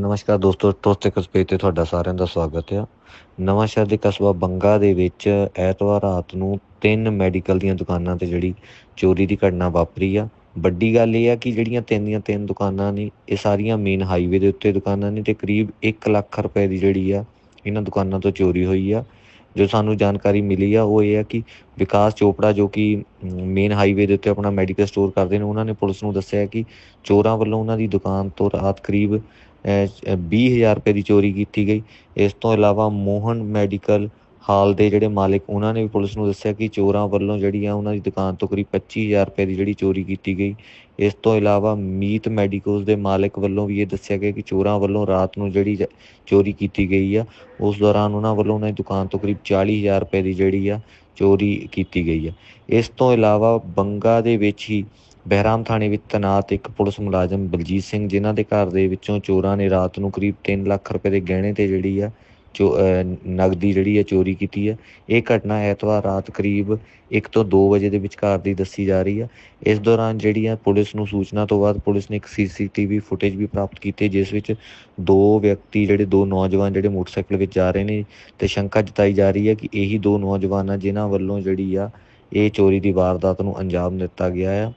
ਨਮਸਕਾਰ ਦੋਸਤੋ ਤੋਸਤੇ ਕਸਬੇ ਤੇ ਤੁਹਾਡਾ ਸਾਰਿਆਂ ਦਾ ਸਵਾਗਤ ਹੈ। ਨਵਾਂ ਸ਼ਹਿਰ ਦੇ ਕਸਬਾ ਬੰਗਾ ਦੇ ਵਿੱਚ ਐਤਵਾਰ ਰਾਤ ਨੂੰ ਤਿੰਨ ਮੈਡੀਕਲ ਦੀਆਂ ਦੁਕਾਨਾਂ ਤੇ ਜਿਹੜੀ ਚੋਰੀ ਦੀ ਘਟਨਾ ਵਾਪਰੀ ਆ। ਵੱਡੀ ਗੱਲ ਇਹ ਆ ਕਿ ਜਿਹੜੀਆਂ ਤਿੰਨ ਦੀਆਂ ਤਿੰਨ ਦੁਕਾਨਾਂ ਨੇ, ਇਹ ਸਾਰੀਆਂ ਮੇਨ ਹਾਈਵੇ ਦੇ ਉੱਤੇ ਦੁਕਾਨਾਂ ਨੇ ਤੇ ਕਰੀਬ 1 ਲੱਖ ਰੁਪਏ ਦੀ ਜਿਹੜੀ ਆ, ਇਹਨਾਂ ਦੁਕਾਨਾਂ ਤੋਂ ਚੋਰੀ ਹੋਈ ਆ। ਜੋ ਸਾਨੂੰ ਜਾਣਕਾਰੀ ਮਿਲੀ ਆ ਉਹ ਇਹ ਆ ਕਿ ਵਿਕਾਸ ਚੋਪੜਾ ਜੋ ਕਿ ਮੇਨ ਹਾਈਵੇ ਦੇ ਉੱਤੇ ਆਪਣਾ ਮੈਡੀਕਲ ਸਟੋਰ ਕਰਦੇ ਨੇ ਉਹਨਾਂ ਨੇ ਪੁਲਿਸ ਨੂੰ ਦੱਸਿਆ ਕਿ ਚੋਰਾਂ ਵੱਲੋਂ ਉਹਨਾਂ ਦੀ ਦੁਕਾਨ ਤੋਂ ਰਾਤ ਕਰੀਬ ਅਹ, 20000 ਰੁਪਏ ਦੀ ਚੋਰੀ ਕੀਤੀ ਗਈ। ਇਸ ਤੋਂ ਇਲਾਵਾ ਮੋਹਨ ਮੈਡੀਕਲ ਹਾਲ ਦੇ ਜਿਹੜੇ ਮਾਲਕ ਉਹਨਾਂ ਨੇ ਵੀ ਪੁਲਿਸ ਨੂੰ ਦੱਸਿਆ ਕਿ ਚੋਰਾਂ ਵੱਲੋਂ ਜਿਹੜੀ ਆ ਉਹਨਾਂ ਦੀ ਦੁਕਾਨ ਤੋਂ ਕਰੀਬ 25000 ਰੁਪਏ ਦੀ ਜਿਹੜੀ ਚੋਰੀ ਕੀਤੀ ਗਈ। ਇਸ ਤੋਂ ਇਲਾਵਾ ਮੀਤ ਮੈਡੀਕਲਸ ਦੇ ਮਾਲਕ ਵੱਲੋਂ ਵੀ ਇਹ ਦੱਸਿਆ ਗਿਆ ਕਿ ਚੋਰਾਂ ਵੱਲੋਂ ਰਾਤ ਨੂੰ ਜਿਹੜੀ ਚੋਰੀ ਕੀਤੀ ਗਈ ਆ। ਉਸ ਦੌਰਾਨ ਉਹਨਾਂ ਵੱਲੋਂ ਉਹਨਾਂ ਦੀ ਦੁਕਾਨ ਤੋਂ ਕਰੀਬ 40000 ਰੁਪਏ ਦੀ ਜਿਹੜੀ ਆ ਚੋਰੀ ਕੀਤੀ ਗਈ ਆ। ਇਸ ਤੋਂ ਇਲਾਵਾ ਬੰਗਾ ਦੇ ਵਿੱਚ ਹੀ ਬਹਿਰਾਮ ਥਾਣੇ ਵਿੱਚ ਤੈਨਾਤ ਇੱਕ ਪੁਲਿਸ ਮੁਲਾਜ਼ਮ ਬਲਜੀਤ ਸਿੰਘ, ਜਿਨ੍ਹਾਂ ਦੇ ਘਰ ਦੇ ਵਿੱਚੋਂ ਚੋਰਾਂ ਨੇ ਰਾਤ ਨੂੰ ਕਰੀਬ 3 ਲੱਖ ਰੁਪਏ ਦੇ ਗਹਿਣੇ ਤੇ ਜਿਹੜੀ ਆ ਚੋ ਨਗਦੀ ਜਿਹੜੀ ਆ ਚੋਰੀ ਕੀਤੀ ਹੈ। ਇਹ ਘਟਨਾ ਐਤਵਾਰ ਰਾਤ ਕਰੀਬ 1 ਤੋਂ 2 ਵਜੇ ਦੇ ਵਿਚਕਾਰ ਦੀ ਦੱਸੀ ਜਾ ਰਹੀ ਹੈ। ਇਸ ਦੌਰਾਨ ਜਿਹੜੀ ਆ ਪੁਲਿਸ ਨੂੰ ਸੂਚਨਾ ਤੋਂ ਬਾਅਦ ਪੁਲਿਸ ਨੇ ਇੱਕ ਸੀਸੀਟੀਵੀ ਫੁਟੇਜ ਵੀ ਪ੍ਰਾਪਤ ਕੀਤੀ, ਜਿਸ ਵਿੱਚ ਦੋ ਵਿਅਕਤੀ ਜਿਹੜੇ, ਦੋ ਨੌਜਵਾਨ ਜਿਹੜੇ ਮੋਟਰਸਾਈਕਲ ਵਿੱਚ ਜਾ ਰਹੇ ਨੇ ਤੇ ਸ਼ੰਕਾ ਜਤਾਈ ਜਾ ਰਹੀ ਹੈ ਕਿ ਇਹੀ ਦੋ ਨੌਜਵਾਨ ਆ ਜਿਨ੍ਹਾਂ ਵੱਲੋਂ ਜਿਹੜੀ ਆ ਇਹ ਚੋਰੀ ਦੀ ਵਾਰਦਾਤ ਨੂੰ ਅੰਜਾਮ ਦਿੱਤਾ ਗਿਆ ਆ।